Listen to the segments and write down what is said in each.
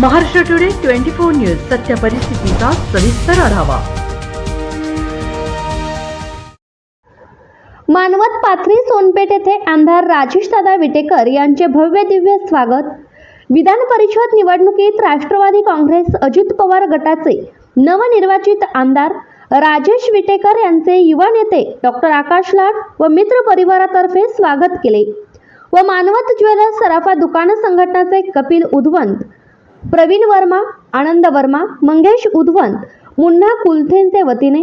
Maharashtra today twenty four news सत्य परिस्थितीचा सविस्तर आढावा. मानवत पाथरी सोनपेठ येथे आमदार राजेशदादा विटेकर यांचे भव्य दिव्य स्वागत. विधान परिषद निवडणुकीत राष्ट्रवादी काँग्रेस अजित पवार गटाचे नवनिर्वाचित आमदार राजेश विटेकर यांचे युवा नेते डॉक्टर आकाश लाड व मित्र परिवारातर्फे स्वागत केले. व मानवत ज्वेलर्स सराफा दुकान संघटनाचे कपिल उद्वंत प्रवीण वर्मा आनंद वर्मा मंगेश उद्वंत मुन्ना कुलथेंचे वतीने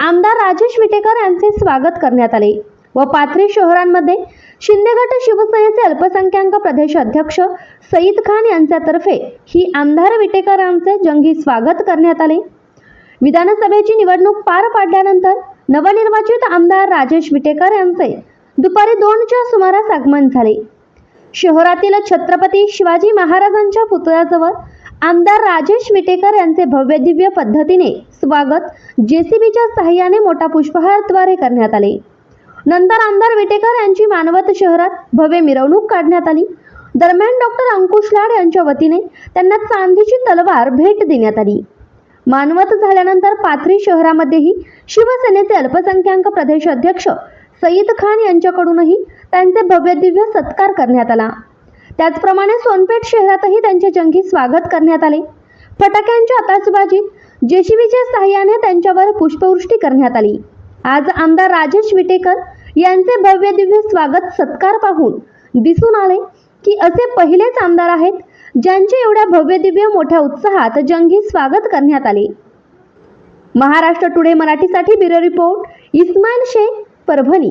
आमदार राजेश विटेकर यांचे स्वागत करण्यात आले व पाथरी शहरांमध्ये शिंदेगट शिवसेनेचे अल्पसंख्याक प्रदेश अध्यक्ष सईद खान यांच्यातर्फे ही आमदार विटेकर यांचे जंगी स्वागत करण्यात आले. विधानसभेची निवडणूक पार पाडल्यानंतर नवनिर्वाचित आमदार राजेश विटेकर यांचे दुपारी दोनच्या सुमारास आगमन झाले. शहरातील छत्रपती शिवाजी महाराजांच्या पुतळ्याजवळ आमदार राजेश विटेकर यांचे भव्य दिव्य पद्धतीने स्वागत जेसीबीच्या सहाय्याने मोठा पुष्पहारद्वारे करण्यात आले. नंतर आमदार विटेकर यांची मानवत शहरात भव्य मिरवणूक काढण्यात आली. दरम्यान डॉक्टर अंकुश लाड यांच्या वतीने त्यांना चांदीची तलवार भेट देण्यात आली. मानवत झाल्यानंतर पाथरी शहरामध्येही शिवसेनेचे अल्पसंख्याक प्रदेश अध्यक्ष सईद खान यांच्याकडूनही त्यांचे भव्यदिव्य सत्कार करण्यात आला. त्याचप्रमाणे सोनपेठ शहरातही त्यांचे जंगी स्वागत करण्यात आले. फटाक्यांच्या आताचबाजीत जेसीबीच्या सहाय्याने त्यांच्यावर पुष्पवृष्टी करण्यात आली. आज आमदार राजेश विटेकर यांचे भव्य दिव्य स्वागत सत्कार पाहून दिसून आले की असे पहिलेच आमदार आहेत ज्यांचे एवढ्या भव्य दिव्य मोठ्या उत्साहात जंगी स्वागत करण्यात आले. महाराष्ट्र टुडे मराठीसाठी ब्युरो रिपोर्ट इस्माईल शेख परभणी.